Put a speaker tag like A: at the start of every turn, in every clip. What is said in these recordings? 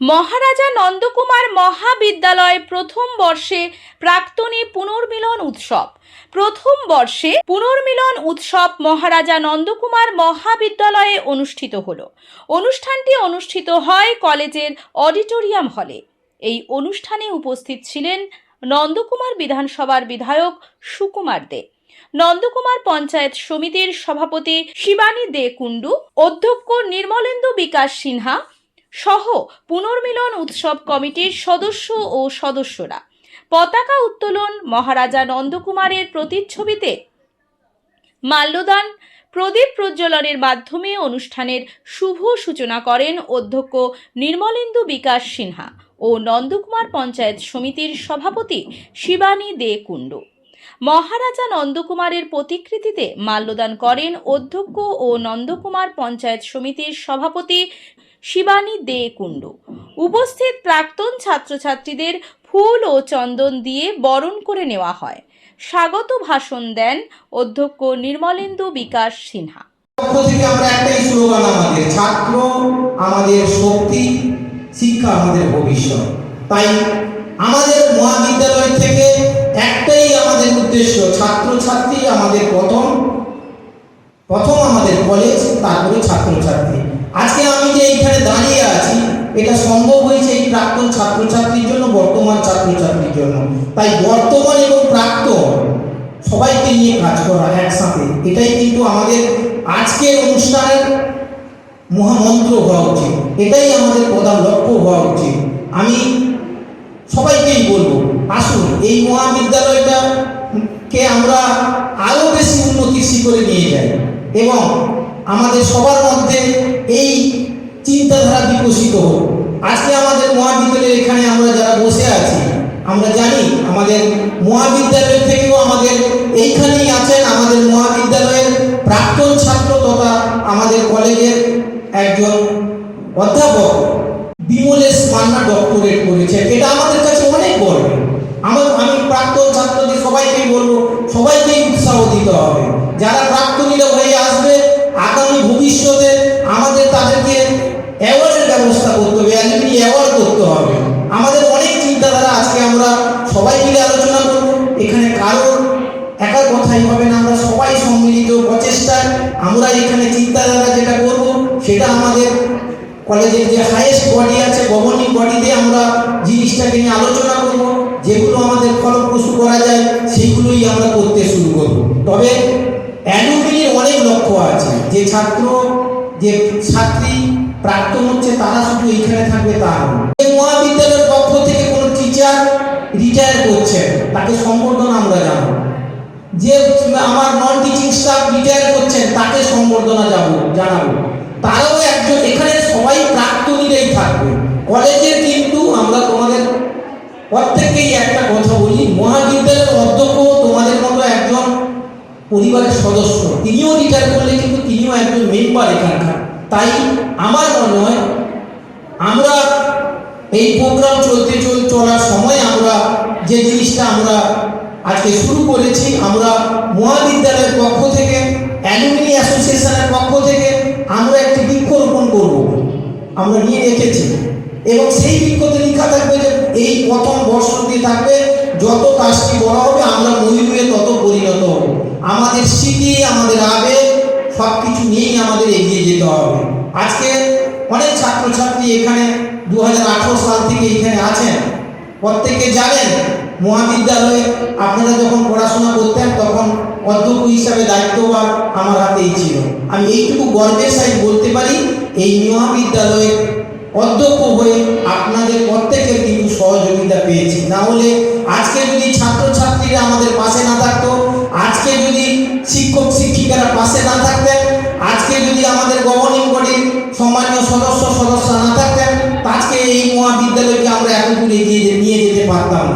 A: মহারাজা নন্দকুমার মহাবিদ্যালয় প্রথম বর্ষে প্রাক্তনী পুনর্মিলন উৎসব। প্রথম বর্ষে পুনর্মিলন উৎসব মহারাজা নন্দকুমার মহাবিদ্যালয়ে অনুষ্ঠিত হল। অনুষ্ঠানটি অনুষ্ঠিত হয় কলেজের অডিটোরিয়াম হলে। এই অনুষ্ঠানে উপস্থিত ছিলেন নন্দকুমার বিধানসভার বিধায়ক সুকুমার দে। নন্দকুমার পঞ্চায়েত সমিতির সভাপতি শিবানী দে কুণ্ডু, অধ্যক্ষ নির্মলেন্দু বিকাশ সিনহা সহ পুনর্মিলন উৎসব কমিটির সদস্য ও সদস্যরা। পতাকা উত্তোলন মহারাজা নন্দকুমারের প্রতিচ্ছবিতে মাল্যদান, প্রদীপ প্রজ্বলনের মাধ্যমে অনুষ্ঠানের শুভ সূচনা করেন অধ্যক্ষ নির্মলেন্দু বিকাশ সিনহা ও নন্দকুমার পঞ্চায়েত সমিতির সভাপতি শিবানী দে কুণ্ডু। মহারাজা নন্দকুমারের প্রতিকৃতিতে মাল্যদান করেন অধ্যক্ষ ও নন্দকুমার পঞ্চায়েত সমিতির সভাপতি শিবানী দে কুণ্ডু। উপস্থিত প্রাক্তন ছাত্রছাত্রীদের ফুল ও চন্দন দিয়ে বরণ করে নেওয়া হয়। স্বাগত ভাষণ দেন অধ্যক্ষ নির্মলেন্দু বিকাশ সিনহা।
B: আমরা একটাই স্লোগান আমাদের, ছাত্র আমাদের শক্তি, শিক্ষা আমাদের ভবিষ্যৎ। তাই আমাদের মহাবিদ্যালয় থেকে একটাই আমাদের উদ্দেশ্য আমাদের প্রথম প্রথম আমাদের কলেজ তারপরে ছাত্রছাত্রী। আজকে আমি যে এইখানে দাঁড়িয়ে আছি, এটা সম্ভব হয়েছে এই প্রাক্তন ছাত্রছাত্রীর জন্য, বর্তমান ছাত্রছাত্রীর জন্য। তাই বর্তমান এবং প্রাক্তন সবাইকে নিয়ে কাজ করা একসাথে, এটাই কিন্তু আমাদের আজকের অনুষ্ঠানের মহামন্ত্র হওয়া উচিত। এটাই আমাদের প্রধান লক্ষ্য হওয়া উচিত। আমি সবাইকেই বলব, আসুন, এই মহাবিদ্যালয়টা কে আমরা আরও বেশি উন্নতির শিখরে নিয়ে যাই। এবং আমাদের সবার মধ্যে হোক আজকে আমাদের মহাবিদ্যালয়ের এখানে আমরা যারা বসে আছি, আমরা জানি আমাদের মহাবিদ্যালয় থেকেও আমাদের এইখানেই আছেন আমাদের মহাবিদ্যালয়ের প্রাক্তন ছাত্র তথা আমাদের কলেজের একজন অধ্যাপক বিমলেশ মান্না ডক্টরেট করেছেন। এটা আমাদের কাছে অনেক বড়। আমার আমি প্রাক্তন ছাত্রদের সবাইকেই বলব, সবাইকেই উৎসাহ দিতে হবে। যারা প্রাক্তনীরা হবে না আমরা সবাই সম্মিলিত প্রচেষ্টায় আমরা এখানে চিন্তাধারা যেটা করব, সেটা আমাদের কলেজের যে হাইয়েস্ট বডি আছে গভর্নিং বডিতে আমরা জিনিসটাকে নিয়ে আলোচনা করব, যেগুলো আমাদের ফলপ্রসূ করা যায়, সেগুলোই আমরা করতে শুরু করব তবে অ্যালুমিনির অনেক লক্ষ্য আছে, যে ছাত্র, যে ছাত্রী প্রাক্তন হচ্ছে, তারা শুধু এইখানে থাকবে তা। মহাবিদ্যালয়ের পক্ষ থেকে কোনো টিচার রিটায়ার করছেন, তাকে সম্বর্ধনা আমরা জানাব যে আমার নন টিচিং স্টাফ রিটায়ার করছেন, তাকে সম্বর্ধনা যাব জানাব। তারাও একজন, এখানে সবাই প্রাক্তনীরাই থাকবে। কলেজে কিন্তু আমরা তোমাদের প্রত্যেককেই একটা কথা বলি, মহাবিদ্যালয়ের অধ্যক্ষ তোমাদের মতো একজন পরিবারের সদস্য, তিনিও রিটায়ার করলে কিন্তু তিনিও একজন মেম্বার এখানকার। তাই আমার মনে হয় আমরা এই প্রোগ্রাম চলতে চল, চলার সময় আমরা যে জিনিসটা আমরা আজকে শুরু করেছি আমরা মহাবিদ্যালয়ের পক্ষ থেকে, অ্যালুমিনি অ্যাসোসিয়েশনের পক্ষ থেকে আমরা একটি বৃক্ষরোপণ করব। আমরা নিয়ে রেখেছি এবং সেই বৃক্ষতে লেখা থাকবে যে এই প্রথম বর্ষটি থাকবে, যত কাজটি বড় হবে, আমরা ময়ূরে তত পরিণত হব। আমাদের স্মৃতি, আমাদের আবেগ সব কিছু নিয়েই আমাদের এগিয়ে যেতে হবে। আজকে অনেক ছাত্রছাত্রী এখানে দু হাজার আঠেরো সাল থেকে এখানে আছেন। প্রত্যেকে জানেন মহাবিদ্যালয়ে আপনারা যখন পড়াশোনা করতেন, তখন অধ্যক্ষ হিসাবে দায়িত্বভার আমার হাতেই ছিল। আমি এইটুকু গর্বের সাথে বলতে পারি, এই মহাবিদ্যালয়ে অধ্যক্ষ হয়ে আপনাদের প্রত্যেকের কিন্তু সহযোগিতা পেয়েছি। না হলে আজকে যদি ছাত্রছাত্রীরা আমাদের পাশে না থাকতো, আজকে যদি শিক্ষক, শিক্ষিকারা পাশে না থাকতেন, আজকে যদি আমাদের গভর্নিং বডির সম্মানীয় সদস্য সদস্য না থাকতেন, আজকে এই মহাবিদ্যালয়কে আমরা এত দূর নিয়ে যেতে পারতাম না।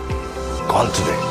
C: ガンツで。